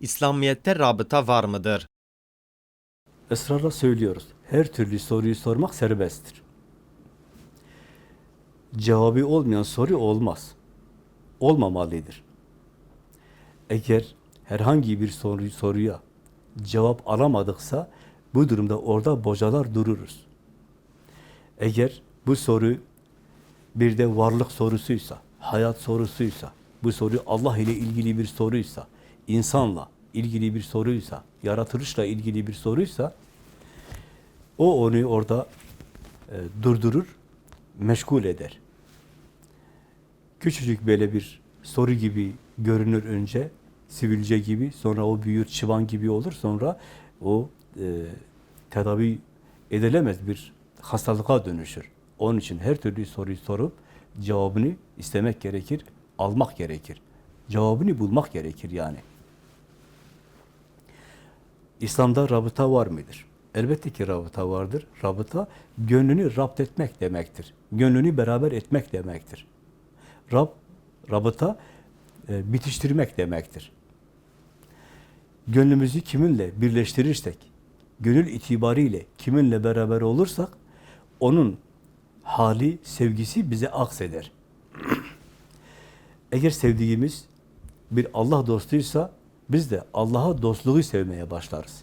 İslamiyet'te rabıta var mıdır? Israrla söylüyoruz. Her türlü soruyu sormak serbesttir. Cevabı olmayan soru olmaz. Olmamalıdır. Eğer herhangi bir soru, soruya cevap alamadıksa bu durumda orada bocalar dururuz. Eğer bu soru bir de varlık sorusuysa, hayat sorusuysa, bu soru Allah ile ilgili bir soruysa, insanla ilgili bir soruysa, yaratılışla ilgili bir soruysa, o onu orada e, durdurur, meşgul eder. Küçücük böyle bir soru gibi görünür önce, sivilce gibi, sonra o büyür, çıban gibi olur, sonra o e, tedavi edilemez bir hastalığa dönüşür. Onun için her türlü soruyu sorup cevabını istemek gerekir, almak gerekir. Cevabını bulmak gerekir yani. İslam'da rabıta var mıdır? Elbette ki rabıta vardır. Rabıta, gönlünü rapt etmek demektir. Gönlünü beraber etmek demektir. Rab, rabıta, e, bitiştirmek demektir. Gönlümüzü kiminle birleştirirsek, gönül itibariyle kiminle beraber olursak, onun hali, sevgisi bize akseder. Eğer sevdiğimiz bir Allah dostuysa, biz de Allah'a dostluğu sevmeye başlarız.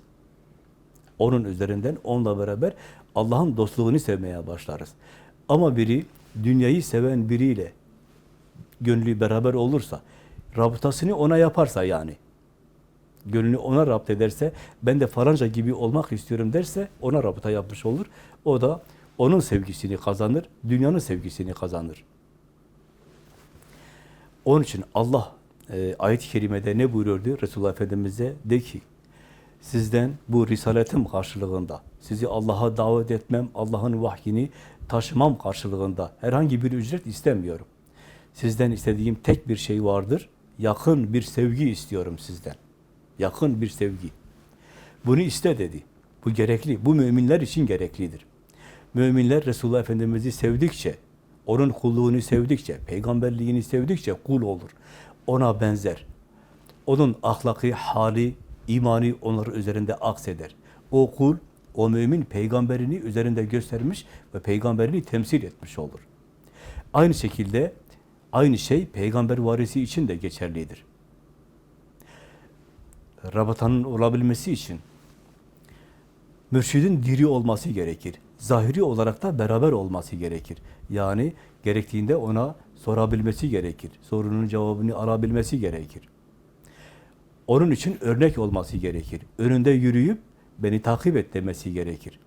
Onun üzerinden onunla beraber Allah'ın dostluğunu sevmeye başlarız. Ama biri dünyayı seven biriyle gönlü beraber olursa, rabıtasını ona yaparsa yani, gönlünü ona rapt ederse, ben de falanca gibi olmak istiyorum derse, ona rabıta yapmış olur. O da onun sevgisini kazanır, dünyanın sevgisini kazanır. Onun için Allah e, ayet-i kerimede ne buyuruyordu Resulullah Efendimiz'e? De ki, sizden bu risaletim karşılığında, sizi Allah'a davet etmem, Allah'ın vahyini taşımam karşılığında herhangi bir ücret istemiyorum. Sizden istediğim tek bir şey vardır, yakın bir sevgi istiyorum sizden. Yakın bir sevgi. Bunu iste dedi. Bu gerekli, bu müminler için gereklidir. Müminler Resulullah Efendimiz'i sevdikçe, onun kulluğunu sevdikçe, peygamberliğini sevdikçe kul olur. Ona benzer. Onun ahlakı, hali, imani onlar üzerinde akseder. O kul, o mümin peygamberini üzerinde göstermiş ve peygamberini temsil etmiş olur. Aynı şekilde aynı şey peygamber varisi için de geçerlidir. Rabatanın olabilmesi için mürşidin diri olması gerekir. Zahiri olarak da beraber olması gerekir. Yani gerektiğinde ona sorabilmesi gerekir. Sorunun cevabını alabilmesi gerekir. Onun için örnek olması gerekir. Önünde yürüyüp beni takip et demesi gerekir.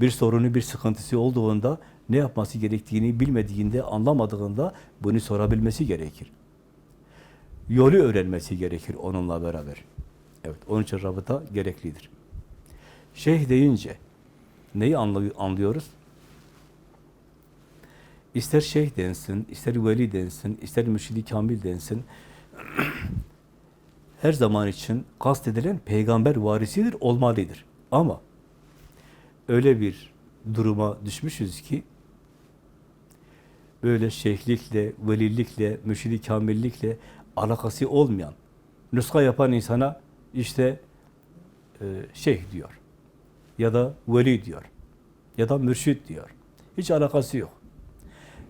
Bir sorunu, bir sıkıntısı olduğunda ne yapması gerektiğini bilmediğinde, anlamadığında bunu sorabilmesi gerekir. Yolu öğrenmesi gerekir onunla beraber. Evet, onun için rabıta gereklidir. Şeyh deyince neyi anlıyor- anlıyoruz? İster şeyh densin, ister veli densin, ister mürşidi kamil densin, her zaman için kastedilen peygamber varisidir, olmalıdır. Ama öyle bir duruma düşmüşüz ki böyle şeyhlikle, velilikle, mürşidi kamillikle alakası olmayan, nuska yapan insana işte e, şeyh diyor ya da veli diyor ya da mürşit diyor. Hiç alakası yok.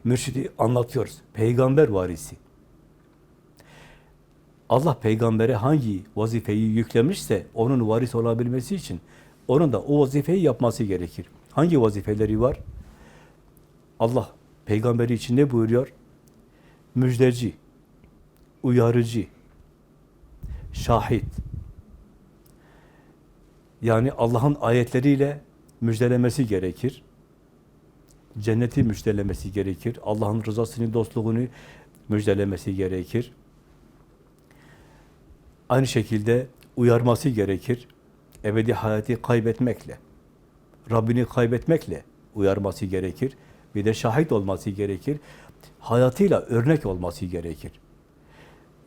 Mürşidi anlatıyoruz. Peygamber varisi. Allah peygambere hangi vazifeyi yüklemişse onun varis olabilmesi için onun da o vazifeyi yapması gerekir. Hangi vazifeleri var? Allah peygamberi için ne buyuruyor? Müjdeci, uyarıcı, şahit. Yani Allah'ın ayetleriyle müjdelemesi gerekir. Cenneti müjdelemesi gerekir. Allah'ın rızasını, dostluğunu müjdelemesi gerekir. Aynı şekilde uyarması gerekir. Ebedi hayatı kaybetmekle, Rabbini kaybetmekle uyarması gerekir. Bir de şahit olması gerekir. Hayatıyla örnek olması gerekir.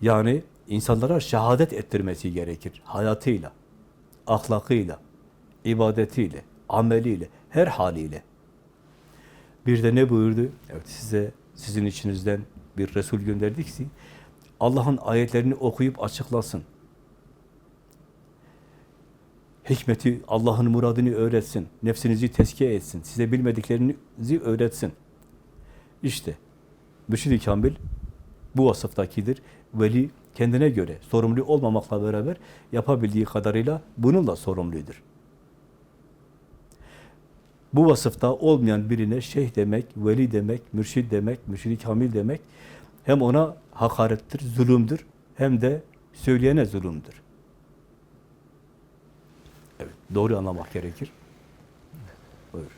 Yani insanlara şehadet ettirmesi gerekir. Hayatıyla, ahlakıyla, ibadetiyle, ameliyle, her haliyle. Bir de ne buyurdu? Evet size, sizin içinizden bir Resul gönderdik ki, Allah'ın ayetlerini okuyup açıklasın. hikmeti, Allah'ın muradını öğretsin, nefsinizi tezkiye etsin, size bilmediklerinizi öğretsin. İşte mürşid-i kamil bu vasıftakidir. Veli kendine göre sorumlu olmamakla beraber yapabildiği kadarıyla bununla sorumludur. Bu vasıfta olmayan birine şeyh demek, veli demek, mürşid demek, mürşid-i kamil demek hem ona hakarettir, zulümdür hem de söyleyene zulümdür. Evet, doğru anlamak gerekir.